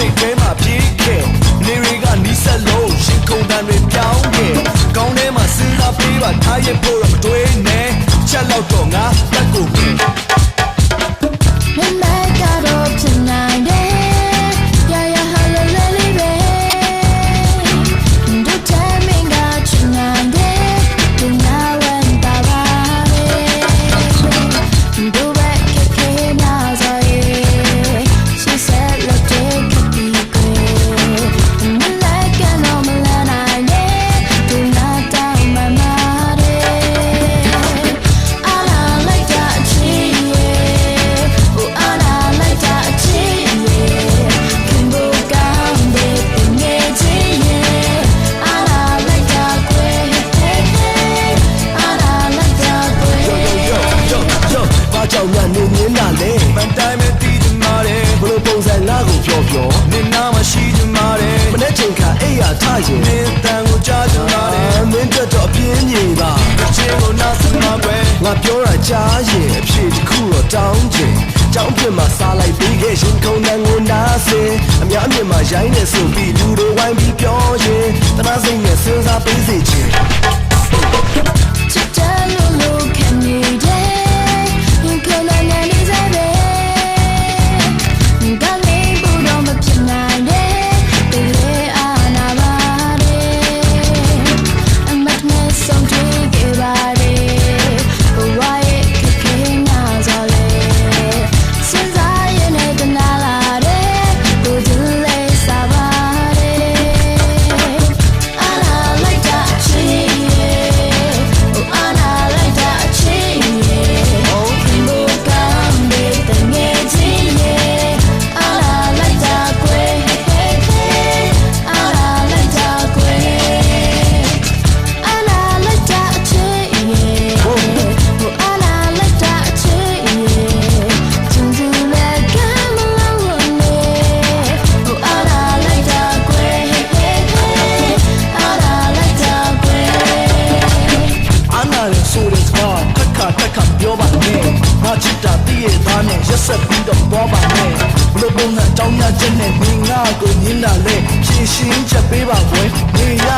စိတ်ထဲမှာပြေးခဲ့နေရီကနီးစက်လို့ရင်ကုန်တန်တွေပြောင်းခဲ့ကောင်းထဲမှာစဉ်းစားပြီးတော့ထားရဖို့တော့မတွေးနဲ့ချက်လောက်တော့ငါတက်ကို မှပြောတာကြားရင်အဖြေတစ်ခုတော့တောင်းချင်ကြောင်းပြမှာစားလိုက်ပြီးခဲ့ရင်ခုံတန်ကိုနားစင်အများအမြင်မှာရိုင်းနေဆိုပြီးလူတွေဝိုင်းပြီးပြောရင်တနာစိတ်နဲ့စဉ်းစားပေးစေချင် များနဲ့ရက်ဆက်ပြီးတော့သွားပါနဲ့ဘလို့ပုံနဲ့တောင်းရချက်နဲ့မိငါကိုညှင်းတာလဲဖြည့်ရှင်းချက်ပေးပါဘွယ်နေရ